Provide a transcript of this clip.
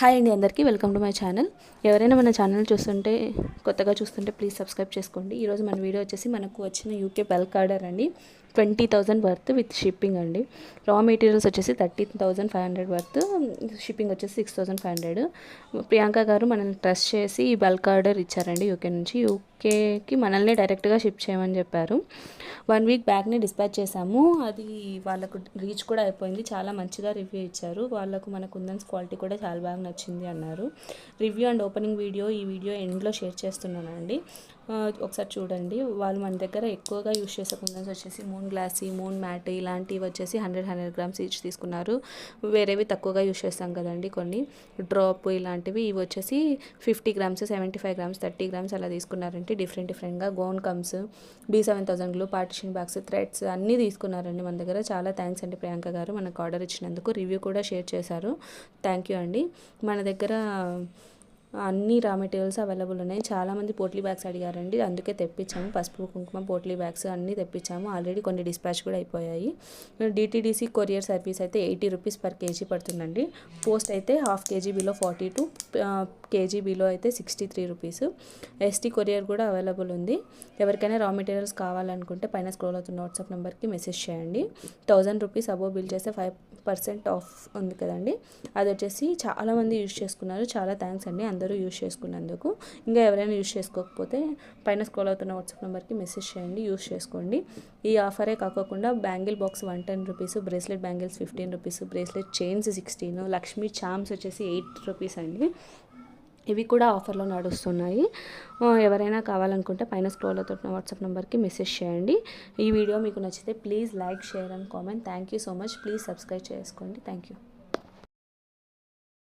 Hi అండి అందరికీ welcome to my channel. ఎవరైనా మన ఛానల్ చూస్తుంటే కొత్తగా చూస్తుంటే ప్లీజ్ సబ్స్క్రైబ్ చేసుకోండి. ఈరోజు మన వీడియో వచ్చేసి మనకు వచ్చిన యూకే బల్క్ ఆర్డర్ అండి. Twenty thousand worth with shipping అండి. రా మెటీరియల్స్ వచ్చేసి thirty thousand five hundred worth. Shipping వచ్చేసి six thousand five hundred. Priyanka garu మనల్ని ట్రస్ట్ చేసి ఈ బల్క్ ఆర్డర్ ఇచ్చారండి యూకే నుంచి. యూకేకి మనల్ని డైరెక్ట్గా షిప్ చేయమని చెప్పారు. వన్ వీక్ బ్యాక్నే డిస్పాచ్ చేశాము. అది వాళ్ళకు రీచ్ కూడా అయిపోయింది. చాలా మంచిగా రివ్యూ ఇచ్చారు. వాళ్ళకు మన కుందన్స్ క్వాలిటీ కూడా చాలా బాగా నచ్చింది అన్నారు. రివ్యూ అండ్ ఓపెనింగ్ వీడియో ఈ వీడియో ఎండ్లో షేర్ చేస్తున్నానండి. ఒకసారి చూడండి. వాళ్ళు మన దగ్గర ఎక్కువగా యూజ్ చేసే కుందన్స్ వచ్చేసి మూన్ గ్లాసీ మూన్ మ్యాట్ ఇలాంటివి వచ్చేసి హండ్రెడ్ హండ్రెడ్ గ్రామ్స్ ఈచ్ తీసుకున్నారు. వేరేవి తక్కువగా యూజ్ చేస్తాం కదండి కొన్ని. డ్రాప్ ఇలాంటివి ఇవి వచ్చేసి fifty grams seventy five grams thirty grams అలా తీసుకున్నారంటే డిఫరెంట్ డిఫరెంట్గా గోన్ కమ్స్ బీ సెవెన్ థౌసండ్లు పార్టిషన్ బ్యాగ్స్ థ్రెడ్స్ అన్నీ తీసుకున్నారండి మన దగ్గర. చాలా థ్యాంక్స్ అండి ప్రియాంక గారు మనకు ఆర్డర్ ఇచ్చినందుకు. రివ్యూ కూడా షేర్ చేశారు. థ్యాంక్ యూ అండి. మన దగ్గర అన్ని రా మెటీరియల్స్ అవైలబుల్ ఉన్నాయి. చాలామంది పోట్లీ బ్యాగ్స్ అడిగారండి. అందుకే తెప్పించాము. పసుపు కుంకుమ పోట్లీ బ్యాగ్స్ అన్నీ తెప్పించాము. ఆల్రెడీ కొన్ని డిస్పాచ్ కూడా అయిపోయాయి. డిటీడీసీ కొరియర్ సర్వీస్ అయితే ఎయిటీ రూపీస్ పర్ కేజీ పడుతుందండి. పోస్ట్ అయితే half KG below forty two KG below అయితే sixty three rupees ST courier కూడా అవైలబుల్ ఉంది. ఎవరికైనా రా మెటీరియల్స్ కావాలనుకుంటే పైన స్క్రోల్ అవుతున్న వాట్సాప్ నెంబర్కి మెసేజ్ చేయండి. థౌజండ్ రూపీస్ అబో బిల్ చేస్తే ఫైవ్ పర్సెంట్ ఆఫ్ ఉంది కదండి. అది వచ్చేసి చాలామంది యూజ్ చేసుకున్నారు. చాలా థ్యాంక్స్ అండి. అందరూ యూజ్ చేసుకున్నందుకు. ఇంకా ఎవరైనా యూజ్ చేసుకోకపోతే పైన స్క్రోల్ అవుతున్న వాట్సాప్ నెంబర్కి మెసేజ్ చేయండి యూజ్ చేసుకోండి. ఈ ఆఫరే కాకుండా bangle box one ten rupees bracelet bangles fifteen rupees bracelet chains sixteen Lakshmi charms వచ్చేసి ఎయిట్ రూపీస్ అండి. ఇవి కూడా ఆఫర్లో నడుస్తున్నాయి. ఎవరైనా కావాలనుకుంటే పైన స్క్రోల్ అవుతున్న వాట్సాప్ నెంబర్కి మెసేజ్ చేయండి. ఈ వీడియో మీకు నచ్చితే please like share and comment. Thank you so much. Please subscribe చేసుకోండి. Thank you.